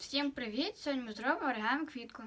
Всім привіт! Сьогодні ми зробимо оригамі квітку.